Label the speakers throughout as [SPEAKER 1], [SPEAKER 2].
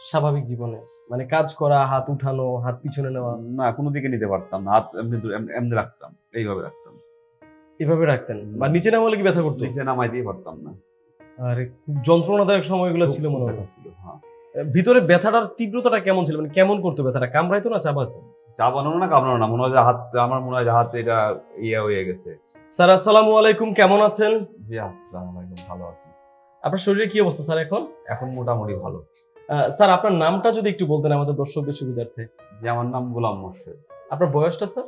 [SPEAKER 1] স্বাভাবিক জীবনে। মানে কাজ করা হাত উঠানো হাত পিছনে নেওয়া।
[SPEAKER 2] না কোনো দিকে নিতে পারতাম না। হাত এমনি এমনি- রাখতাম এইভাবে রাখতাম।
[SPEAKER 1] এভাবে রাখতেন? বা নিচে নামালে কি ব্যথা করতো?
[SPEAKER 2] নিচে নামাই দিয়ে পারতাম না।
[SPEAKER 1] আরে খুব যন্ত্রণাদায়ক সময়গুলো ছিল মনে হয়।
[SPEAKER 2] ছিল হ্যাঁ।
[SPEAKER 1] ভিতরে ব্যথাটার তীব্রতাটা কেমন ছিল? মানে কেমন করতো ব্যথাটা? কামড়াইতো না চাবাতো?
[SPEAKER 2] চা বানানো না কামড়ানো না। মনে হয় হাত আমার মনে হয় যে হাত এটা ইয়ে হয়ে গেছে।
[SPEAKER 1] স্যার আসসালামু আলাইকুম কেমন আছেন?
[SPEAKER 2] জি আসসালামু আলাইকুম ভালো আছি।
[SPEAKER 1] আপনার শরীরে কি অবস্থা স্যার এখন?
[SPEAKER 2] এখন মোটামুটি ভালো।
[SPEAKER 1] স্যার আপনার নামটা যদি একটু বলতেন আমাদের দর্শকদের সুবিধার্থে।
[SPEAKER 2] যে আমার নাম গোলাম মোর্শেদ।
[SPEAKER 1] আপনার বয়সটা স্যার?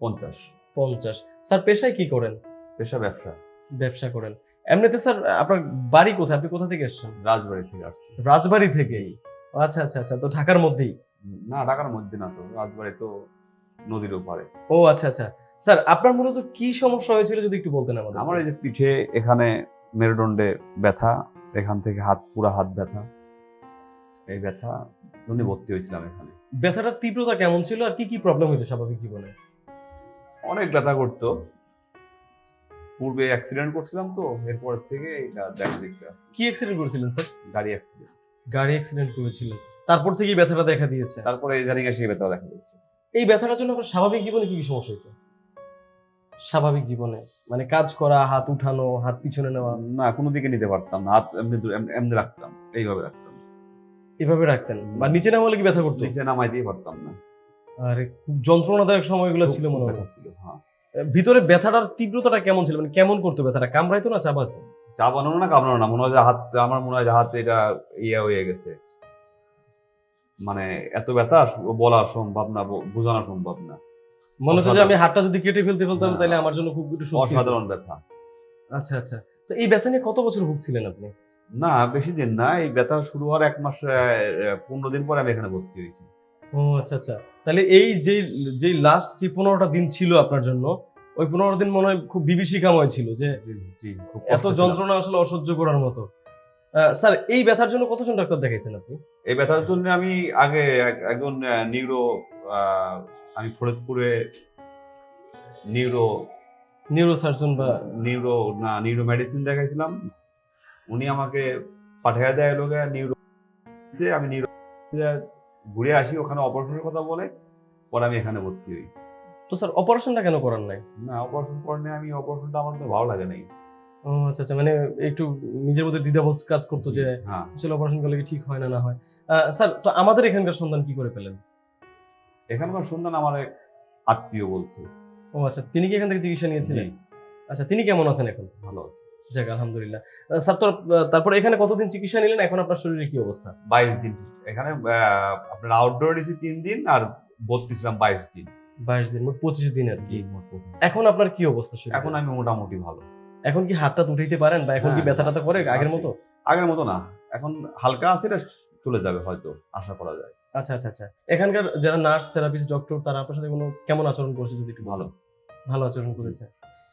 [SPEAKER 2] পঞ্চাশ।
[SPEAKER 1] পঞ্চাশ। স্যার পেশায় কি করেন?
[SPEAKER 2] পেশা ব্যবসা।
[SPEAKER 1] ব্যবসা করেন। এমনিতে স্যার আপনার বাড়ি কোথায়? আপনি কোথা থেকে এসেছেন?
[SPEAKER 2] রাজবাড়ি থেকে আসছি।
[SPEAKER 1] রাজবাড়ি থেকেই? আচ্ছা আচ্ছা আচ্ছা তো ঢাকার মধ্যেই?
[SPEAKER 2] না ঢাকার মধ্যে না তো রাজবাড়ি তো নদীর ওপারে।
[SPEAKER 1] ও আচ্ছা আচ্ছা। স্যার আপনার মূলত কি সমস্যা হয়েছিল যদি একটু বলতেন আমাদের।
[SPEAKER 2] আমার এই যে পিঠে এখানে মেরুদণ্ডে ব্যথা এখান থেকে হাত পুরা হাত ব্যথা। এই ব্যথা জন্য ভর্তি হয়েছিলাম এখানে।
[SPEAKER 1] ব্যথাটার তীব্রতা কেমন ছিল আর কি কি প্রবলেম হয়েছে স্বাভাবিক জীবনে?
[SPEAKER 2] অনেক ব্যথা করতো। পূর্বে অ্যাক্সিডেন্ট করছিলাম তো এরপর থেকে এটা দেখা দিচ্ছে
[SPEAKER 1] কি অ্যাক্সিডেন্ট করেছিলেন স্যার?
[SPEAKER 2] গাড়ি অ্যাক্সিডেন্ট
[SPEAKER 1] গাড়ি অ্যাক্সিডেন্ট করেছিলেন তারপর থেকেই ব্যথাটা দেখা দিয়েছে?
[SPEAKER 2] তারপরে এই জানি সেই ব্যথা দেখা দিচ্ছে
[SPEAKER 1] এই ব্যথাটার জন্য আপনার স্বাভাবিক জীবনে কি কি সমস্যা হতো স্বাভাবিক জীবনে মানে কাজ করা হাত উঠানো হাত পিছনে নেওয়া?
[SPEAKER 2] না কোনো দিকে নিতে পারতাম না হাত এমনি- এমনি রাখতাম এইভাবে রাখতাম।
[SPEAKER 1] এভাবে রাখতেন? বা নিচে নামালে কি ব্যথা করতো?
[SPEAKER 2] নিচে নামাই দিয়ে পারতাম না।
[SPEAKER 1] আরে খুব যন্ত্রণাদায়ক সময়গুলো ছিল মনে হয়।
[SPEAKER 2] ছিল হ্যাঁ।
[SPEAKER 1] ভিতরে ব্যথাটার তীব্রতাটা কেমন ছিল? মানে কেমন করতো ব্যথাটা? কামড়াইতো না চাবাতো?
[SPEAKER 2] না কামড়ানো না মনে হয় যে হাত আমার মনে হয় যে হাত এটা ইয়ে হয়ে গেছে। মানে এত ব্যথা বলা সম্ভব না বোঝানো সম্ভব না।
[SPEAKER 1] মনে হচ্ছে যে আমি হাতটা যদি কেটে ফেলতে ফেলতাম তাহলে আমার জন্য খুব একটু
[SPEAKER 2] অসাধারণ ব্যথা।
[SPEAKER 1] আচ্ছা আচ্ছা। তো এই ব্যথা নিয়ে কত বছর ভুগছিলেন আপনি?
[SPEAKER 2] না বেশি দিন না এই ব্যথা শুরু হওয়ার এক মাস পনেরো দিন পরে আমি এখানে ভর্তি হয়েছি।
[SPEAKER 1] ও আচ্ছা আচ্ছা। তাহলে এই যে যে লাস্ট যে পনেরোটা দিন ছিল আপনার জন্য ওই পনেরো দিন মনে হয় খুব বিভীষিকাময় ছিল যে এত যন্ত্রণা আসলে অসহ্য করার মতো। স্যার এই ব্যথার জন্য কতজন ডাক্তার দেখাইছেন আপনি?
[SPEAKER 2] এই ব্যথার জন্য আমি আগে একজন নিউরো আমি ফরিদপুরে নিউরো
[SPEAKER 1] নিউরো সার্জন বা
[SPEAKER 2] নিউরো না নিউরো মেডিসিন দেখাইছিলাম। উনি আমাকে পাঠিয়ে দেয় লোকে নিউরো আমি নিউরো ঘুরে আসি ওখানে অপারেশনের কথা বলে পরে আমি এখানে ভর্তি হই।
[SPEAKER 1] তো স্যার অপারেশনটা কেন করার নাই?
[SPEAKER 2] না অপারেশন করেনি আমি অপারেশনটা আমার তো ভালো লাগে নাই।
[SPEAKER 1] ও আচ্ছা আচ্ছা মানে একটু নিজের মধ্যে দ্বিধাবোধ কাজ করতো যে
[SPEAKER 2] হ্যাঁ।
[SPEAKER 1] আসলে অপারেশন করলে কি ঠিক হয় না না হয়? স্যার তো আমাদের এখানকার সন্ধান কি করে পেলেন?
[SPEAKER 2] এখানকার সন্ধান আমার এক আত্মীয় বলছে।
[SPEAKER 1] ও আচ্ছা তিনি কি এখান থেকে চিকিৎসা নিয়েছিলেন? আচ্ছা তিনি কেমন আছেন এখন?
[SPEAKER 2] ভালো আছে
[SPEAKER 1] যাক আলহামদুলিল্লাহ। স্যার তো তারপর এখানে কতদিন চিকিৎসা নিলেন? এখন আপনার শরীরে কি অবস্থা?
[SPEAKER 2] বাইশ দিন। এখানে আপনার আউটডোর নিয়েছি তিন দিন আর বাইশ দিন।
[SPEAKER 1] বাইশ দিন মোট পঁচিশ দিন আর কি। এখন আপনার কি অবস্থা শরীরে?
[SPEAKER 2] এখন আমি মোটামুটি ভালো।
[SPEAKER 1] এখন কি হাতটা উঠাইতে পারেন বা এখন কি
[SPEAKER 2] হ্যাঁ,
[SPEAKER 1] ব্যথা করে আগের মতো?
[SPEAKER 2] আগের মতো না। এখন হালকা আছে চলে যাবে হয়তো আশা করা যায়।
[SPEAKER 1] আচ্ছা আচ্ছা আচ্ছা। এখানকার যারা নার্স থেরাপিস্ট ডক্টর তারা আপনার সাথে কোনো কেমন আচরণ করেছে যদি একটু
[SPEAKER 2] ভালো।
[SPEAKER 1] ভালো আচরণ করেছে।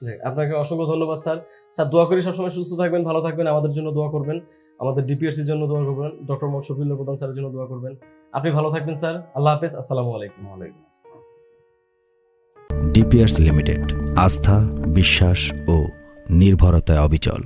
[SPEAKER 1] আপনাকে অসংখ্য ধন্যবাদ, স্যার। স্যার, দোয়া করি সবসময় সুস্থ থাকবেন, ভালো থাকবেন, আমাদের জন্য দোয়া করবেন। আমাদের ডিপিএসসির জন্য দোয়া করবেন, ডক্টর মোহাম্মদ শফিউল্লাহ প্রধান স্যারের জন্য দোয়া করবেন। আপনি ভালো থাকবেন, স্যার। আল্লাহ হাফেজ, আসসালামু আলাইকুম।
[SPEAKER 2] আলাইকুম
[SPEAKER 3] ডিপিএস লিমিটেড, আস্থা, বিশ্বাস ও নির্ভরতায় অবিচল।